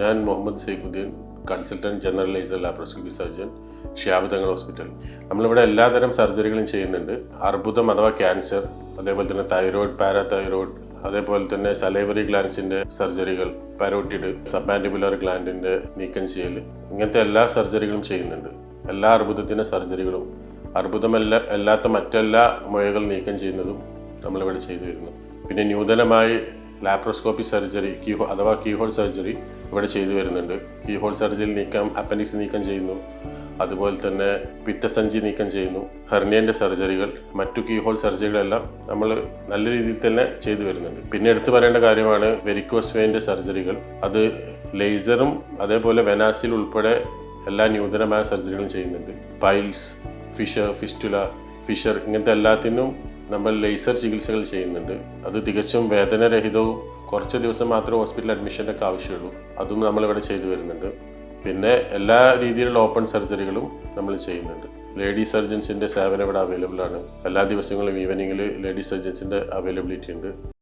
ഞാൻ Muhammad Saifuddin consultant general laser laparoscopy surgeon ഷ്യാബുദങ്ങൾ hospital നമ്മളിവിടെ എല്ലാതരം സർജറികളും ചെയ്യുന്നുണ്ട്. അർബുദം അഥവാ ക്യാൻസർ അതേപോലെ തന്നെ തൈറോയ്ഡ് പാരാതൈറോയ്ഡ് അതേപോലെ തന്നെ സലൈവറി ഗ്ലാൻസിന്റെ സർജറികൾ പാരോട്ടിഡ് സബ്മാൻഡിബുലർ ഗ്ലാൻഡിന്റെ നീക്കം ചെയ്യൽ. ഇങ്ങനത്തെ എല്ലാ സർജറികളും ചെയ്യുന്നുണ്ട്. എല്ലാ അർബുദത്തിന്റെ സർജറികളും അർബുദമല്ല അല്ലാത്ത മറ്റെല്ലാ മുഴകൾ നീക്കം ചെയ്യുന്നതും നമ്മളിവിടെ ചെയ്തു വരുന്നു പിന്നെ നൂതനമായി ലാപ്രോസ്കോപ്പി സർജറി കീഹോ അഥവാ കീഹോൾ സർജറി ഇവിടെ ചെയ്തു വരുന്നുണ്ട്. കീഹോൾ സർജറി നീക്കം അപ്പൻഡിക്സ് നീക്കം ചെയ്യുന്നു. അതുപോലെ തന്നെ പിത്തസഞ്ചി നീക്കം ചെയ്യുന്നു. ഹെർണിയന്റെ സർജറികൾ മറ്റു കീഹോൾ സർജറികളെല്ലാം നമ്മൾ നല്ല രീതിയിൽ തന്നെ ചെയ്തു വരുന്നുണ്ട്. പിന്നെ എടുത്തു പറയേണ്ട കാര്യമാണ് വെരിക്കോസ് വെയിന്റെ സർജറികൾ അത് ലേസറും അതേപോലെ വെനാസിൽ ഉൾപ്പെടെ എല്ലാ നൂതനമായ സർജറികളും ചെയ്യുന്നുണ്ട്. പൈൽസ് ഫിഷർ ഫിസ്റ്റുല ഫിഷർ ഇങ്ങനത്തെ എല്ലാത്തിനും നമ്മൾ ലേസർ ചികിത്സകൾ ചെയ്യുന്നുണ്ട്. അത് തികച്ചും വേദനരഹിതവും കുറച്ച് ദിവസം മാത്രമേ ഹോസ്പിറ്റൽ അഡ്മിഷന്റെ ആവശ്യമുള്ളൂ. അതും നമ്മളിവിടെ ചെയ്തു വരുന്നുണ്ട്. പിന്നെ എല്ലാ രീതിയിലുള്ള ഓപ്പൺ സർജറികളും നമ്മൾ ചെയ്യുന്നുണ്ട്. ലേഡി സർജൻസിന്റെ സേവനം ഇവിടെ അവൈലബിൾ ആണ്. എല്ലാ ദിവസങ്ങളും ഈവനിങ്ങിൽ ലേഡി സർജൻസിന്റെ അവൈലബിലിറ്റി ഉണ്ട്.